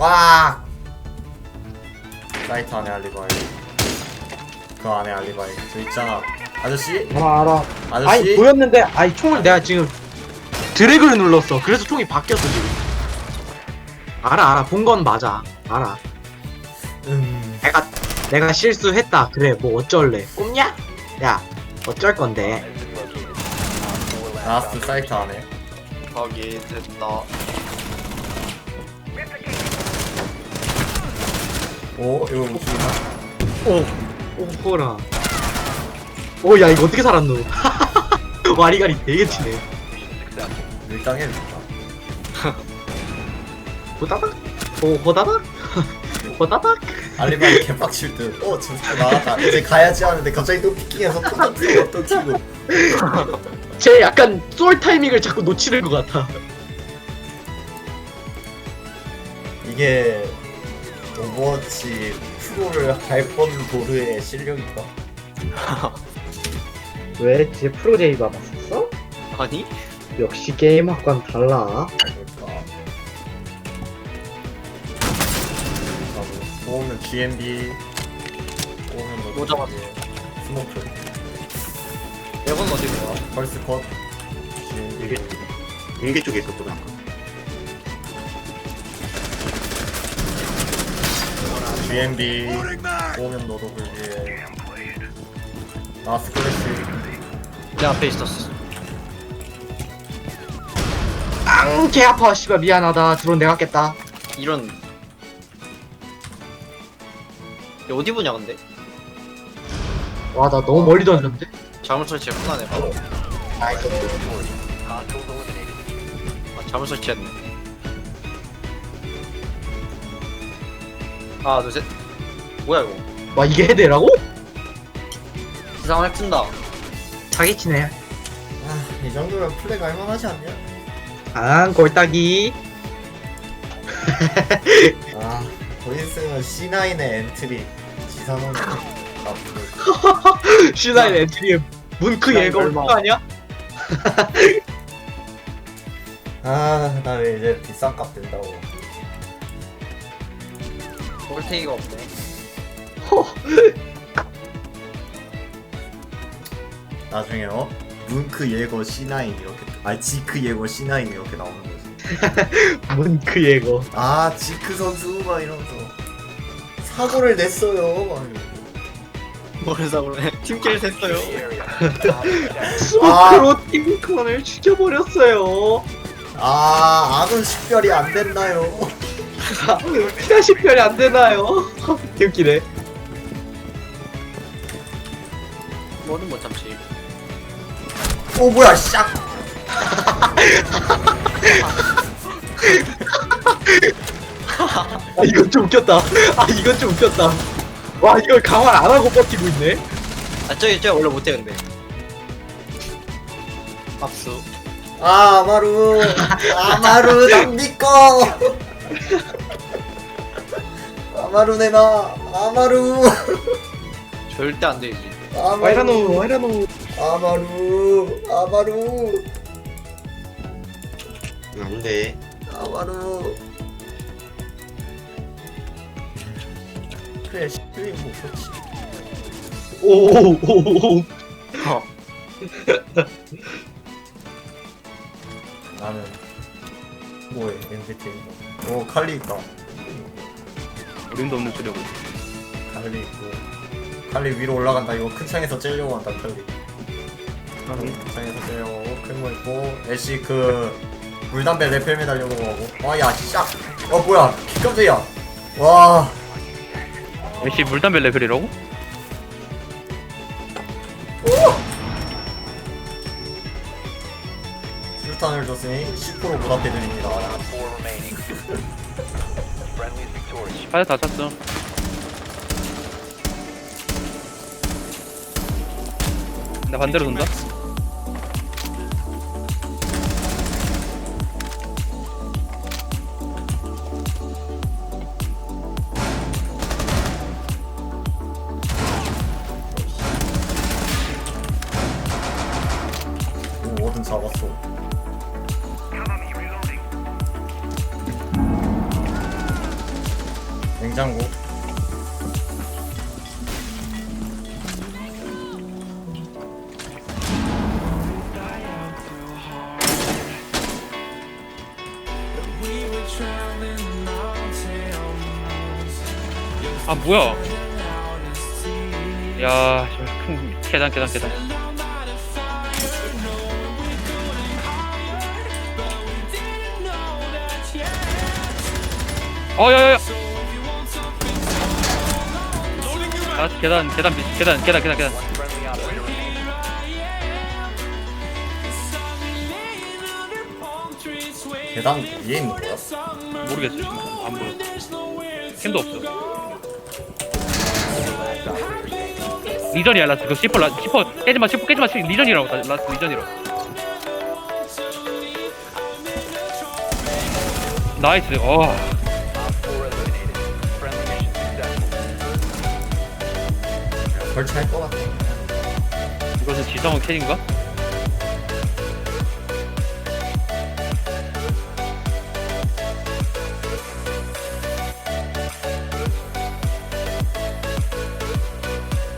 와. 사이트 안에 알리바이. 그 안에 알리바이. 저 있잖아. 아저씨? 알아 알아. 아니 아저씨 보였는데 아니 총을 내가 지금 드래그를 눌렀어. 그래서 총이 바뀌었어 지금. 알아 알아. 본 건 맞아. 알아. 음. 내가 내가 실수했다. 그래 뭐 어쩔래. 꼽냐? 야 어쩔 건데. 라스트 사이트 안에. 거기 됐다. 오 이거 못 죽이나? 오 오호라. 오 야 이거 어떻게 살았노? 와리가리 되게 치네. 밀당해 밀당. 호다닥? 오 호다닥? 호다닥? 알리바이 개빡칠 듯. 어, 진짜 나왔다. 이제 가야지 하는데 갑자기 또 피킹해서 또 던지고 또 튀고. 쟤 약간 쏠 타이밍을 자꾸 놓치는 것 같아. 이게 오버워치 프로를 할뻔 도르의 실력인가? 왜? 쟤 프로 제이 받았었어? 아니? 역시 게임학과는 달라 그러니까. 나도 모으면 GMB 모으면 너뭐 잡았어? 스모크 내건 어디 거야? 펄스 컷 GMB 공개 쪽에 있었거든 아까 GMB 모으면 너도 불리해 아 스플래시 내 앞에 있었어. 앙! 개 아파 씨발 미안하다 드론 내가 깼다 이런. 얘 어디 보냐 근데? 와 나 너무 멀리 던졌는데? 잘못 설치했구나 내가. 나이스 아 잘못 설치했네. 하나 둘 셋. 뭐야 이거? 와 이게 헤드라고? 이상한 푼다. 사기치네 아 이 정도면 플레이가 할만하지 않냐? 아 골따기 아 보이스는 C9의 엔트리 지상은 나쁘고 슈나인 엔트리에 문크 야, 예거 얼마? 거 아니야? 아 나 왜 이제 비싼 값 된다고 볼테이가 없네. 나중에 어? 문크 예거 C9 이렇게 아니 지크 예거 C9 이렇게 나오는 거지 문크 예거 아 지크 선수 막 이러면서 사고를 냈어요 막 이러고. 뭐래서 그래? 팀킬 됐어요. 스모크로 팀컨을 죽여버렸어요 아 아군 식별이 안 됐나요? 피가 식별이 안 되나요? 개웃기네. 뭐는 못 참지. 오 뭐야 샥 아. 이건 좀 웃겼다. 아 이건 좀 웃겼다. 와 이걸 강화 안 하고 버티고 있네? 아 저기 저기 원래 못해 근데. 아 아마루 아마루 납니까 아마루 내놔 아마루. 절대 안 되지. 아마루. 와이라노 와이라노. 아마루 아마루. 안돼. 아마루. 그래 시크릿 뭐 그렇지. 오오오오 어. 나는 뭐해? MBT 오 칼리 있다. 어림도 없는 소리하고 칼리 있고. 칼리 위로 올라간다. 이거 큰 창에서 째려고 한다 칼리. 큰 창에서 째려고 큰거 있고. 애쉬 그 물담배 레펠 매달려고 하고. 와야 샥 어 뭐야. 깜짝이야. 와. 역시 물담배 레벨이라고? 술탄을 줬으니 10% 보답해드립니다. 파자 다 찼어. 나 반대로 돈다 냉장고. 아 뭐야? 야저큰 계단 계단 계단. 어야야야 아 계단 계단 밑- 계단 계단 계단 계단. 계단 위에 있는 거야? 모르겠어 지금. 안 보여. 캠도 없어. 리전이야 라스 그 시퍼 라 시퍼 깨지마 시퍼 깨지마. 시- 리전이라고 다- 라스 리전이라고. 나이스. 어 설치할 것 같아 이것은 지성은 캐인가?